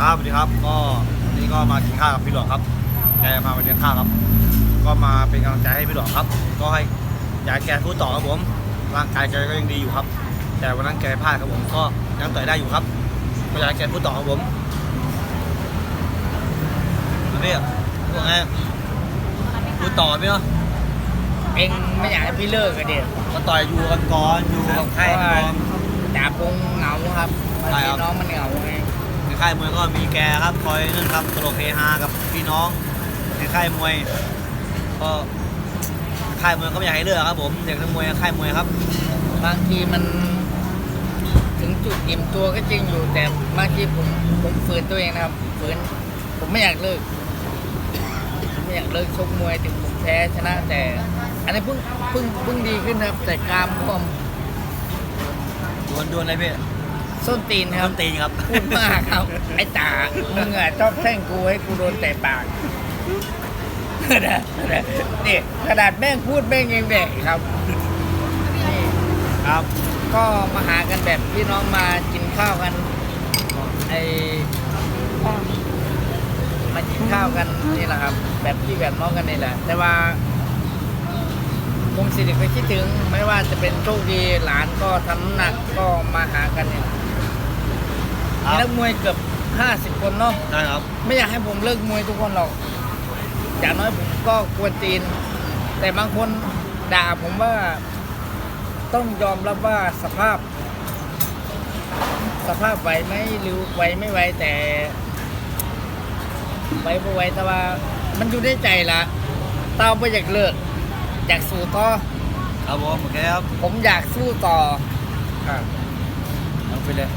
ครับสวัสดีครับ ก็วันนี้ก็มากินข้าวกับพี่หลวงครับแกพามาเลี้ยงข้าวครับ ก็มาเป็นกำลังใจให้พี่หลวงครับ ก็ให้อยากให้แกพูดต่อครับผม ร่างกายแกก็ยังดีอยู่ครับ แต่วันนั้นแกพลาดครับผม ก็ยังต่อยได้อยู่ครับ ก็อยากให้แกพูดต่อครับผมแล้วพี่พูดไงพูดต่อพี่เนาะเองไม่อยากให้พี่เลิกกันเด็ดมาต่อยอยู่กันก่อนอยู่กับใครก่อนจ่าพงเหงาครับบางใช่ทีครับน้องมันเหงาไงใน ค่ายมวยก็มีแกครับคอยนั่นครับตลกเฮฮากับพี่น้องในค่ายมวย ก็ค่ายมวยก็ไม่อยากให้เลิกครับ ผมเด็กนักมวยค่ายมวยครับ บางทีมันถึงจุดอิ่มตัวก็จริงอยู่แต่บางทีผมผมฝืนตัวเองนะครับฝืนผมไม่อยากเลิกผมไม่อยากเลิกชกมวยถึงผมแพ้ชนะแต่ อันนี้เพิ่งเพิ่งเพิ่งดีขึ้นครับ แต่กรามผมดวลดวลอะไรพี่ ส้นตีนครับ ต้นตีนครับ พูดมากครับ ไอ้จ่ามึงอะชอบแช่งกูให้กูโดนแต่ปากนี่ขนาดแม่งพูดแม่งยังเด็กครับนี่ครับก็มาหากันแบบพี่น้องมากินข้าวกันไอมากินข้าวกันนี่แหละครับ แบบพี่แบบน้องกันนี่แหละ แต่ว่าผมสิริก็คิดถึง ไม่ว่าจะเป็นโชคดีหลานก็ทำน้ำหนักก็มาหากันเนี่ยครั มีนับกมวยเกือบห้าสิบคนเนาะได้ครับ ไม่อยากให้ผมเลิกมวยทุกคนหรอก อย่างน้อยผมก็กวนตีน แต่บางคนด่าผมว่าต้องยอมรับว่าสภาพ สภาพไหวไหมหรือไหวไม่ไหวแต่ไหวไม่ไหวแต่ว่า มันอยู่ในใจละเต้าไม่อยากเลิกอยากสู้ต่อครับผมโอเคครับ ผมอยากสู้ต่อเอาไปเลย